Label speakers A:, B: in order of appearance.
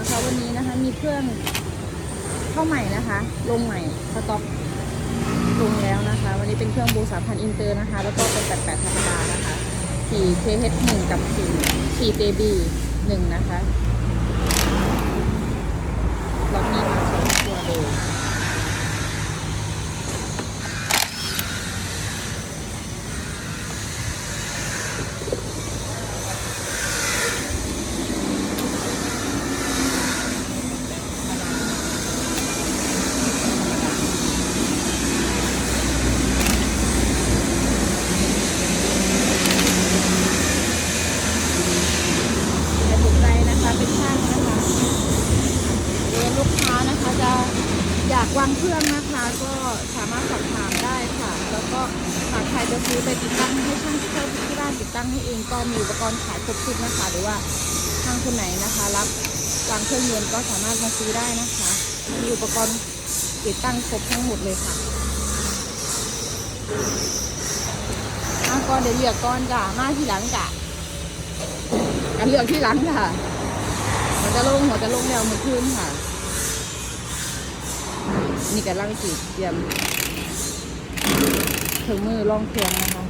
A: วันนี้นะคะมีเครื่องเข้าใหม่นะคะ ลงใหม่สต็อกลงแล้วนะคะ วันนี้เป็นเครื่องบูสามพันอินเตอร์นะคะ แล้วก็เป็นแปดแปดธรรมดานะคะขี่เคเฮดหนึ่งกับขี่ขี่เดบีหนึ่งนะคะรอบนี้มาสองตัวเลย จะถูกใจนะคะเป็นช่างนะคะหรือลูกค้านะคะจะอยาก วางเครื่องนะคะก็สามารถสอบถามได้ค่ะ แล้วก็หากใครจะซื้อไปติดตั้งให้ช่างที่เข้าที่บ้านติดตั้งให้เองก็มีอุปกรณ์ขายครบชุดนะคะ หรือว่าช่างคนไหนนะคะ รับวางเครื่องยนต์ก็สามารถมาซื้อได้นะคะ มีอุปกรณ์ติดตั้งครบทั้งหมดเลยค่ะมาก่อนเดี๋ยวเลือกก่อนจ้ะมาที่หลังจ้ะกันเลือกที่หลังค่ะหัวจะลงหัวจะลงแล้วมื่อคืนค่ะ นี่กำลังสีเตรียมถึงมือล่องเครื่องนะคะ